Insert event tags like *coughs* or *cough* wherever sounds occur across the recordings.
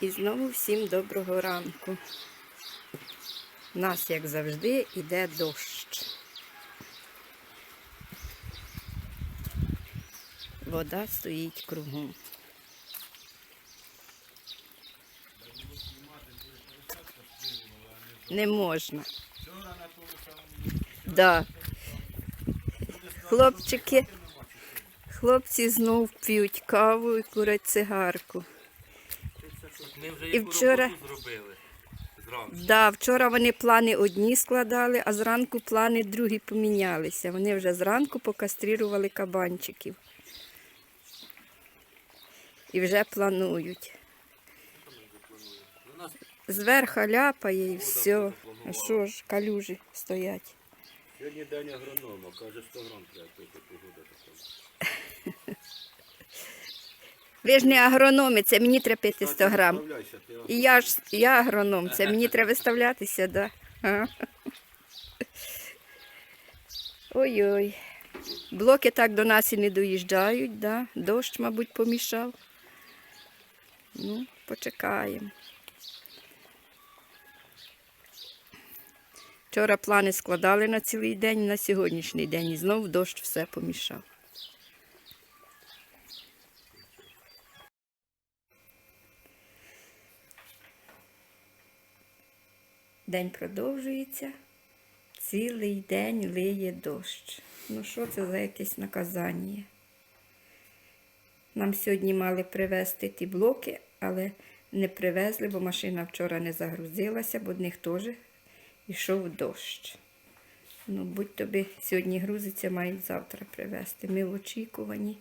І знову всім доброго ранку. У нас, як завжди, іде дощ. Вода стоїть кругом. Не можна. Да. Хлопчики, хлопці знов п'ють каву і курять цигарку. Ми вже І вчора- зробили зранку. Да, вчора вони плани одні складали, а зранку плани другі помінялися. Вони вже зранку покастрирували кабанчиків. І вже планують. У нас Зверха ляпає і все. А що ж, калюжі стоять. сьогодні день агронома, каже 100 грам треба пити погода така. *laughs* Ви ж не агрономи, це мені треба пити 100 грам. І я ж я агроном, це мені треба виставлятися, да. Ой-ой. Блоки так до нас і не доїжджають, да. Дощ, мабуть, помішав. Ну, почекаємо. Вчора плани складали на цілий день, на сьогоднішній день. І знов дощ все помішав. День продовжується. Цілий день лиє дощ. Ну що це за якесь наказання? Нам сьогодні мали привезти ті блоки, але не привезли, бо машина вчора не загрузилася, бо в них теж йшов дощ. Ну, будь тобі сьогодні грузиться, мають завтра привезти. Ми в очікуванні.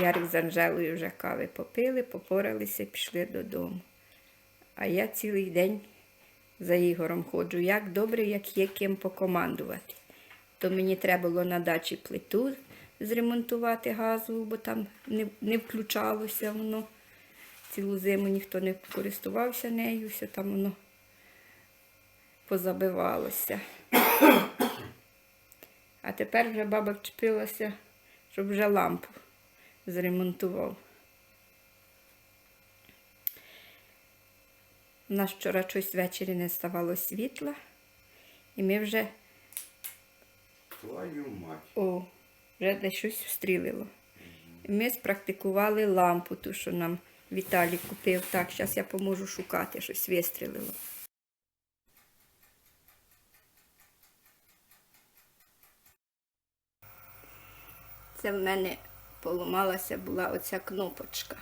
Ярик з Анжелою вже кави попили, попоралися, пішли додому. А я цілий день за Ігорем ходжу. Як добре, як є ким покомандувати. То мені треба було на дачі плиту зремонтувати газову, бо там не, не включалося воно. Цілу зиму ніхто не користувався нею, все там воно позабивалося. *coughs* А тепер вже баба вчепилася, щоб вже лампу зремонтував. У нас вчора щось ввечері не ставало світла, і ми вже Твою мать. о, вже десь щось встрілило. І ми спрактикували лампу, ту, що нам Віталій купив. Так, зараз я поможу шукати, щось вистрілило. Це в мене поламалася була оця кнопочка.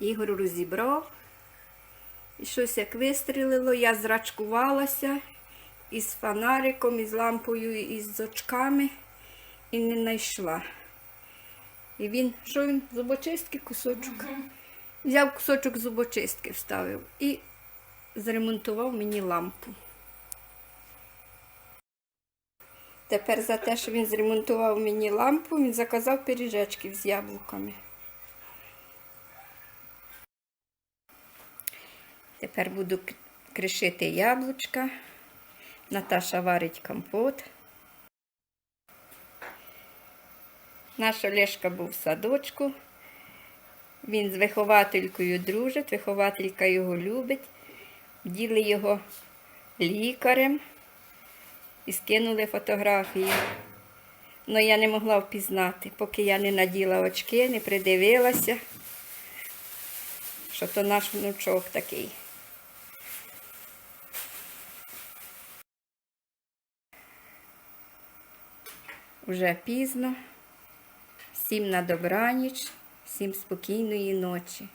Ігор розібрав. І щось як вистрілило, я зрачкувалася із фонариком, із лампою, із очками і не знайшла. І він, що він, зубочистки кусочок? Взяв кусочок зубочистки, вставив і зремонтував мені лампу. Тепер за те, що він зремонтував мені лампу, він заказав пиріжечків з яблуками. Тепер буду кришити яблучка. Наташа варить компот. Наш Олешка був в садочку. Він з вихователькою дружить, вихователька його любить. Діли його лікарем і скинули фотографії. Ну я не могла впізнати, поки я не наділа очки, не придивилася, що то наш внучок такий. Уже пізно, всім на добраніч, всім спокійної ночі.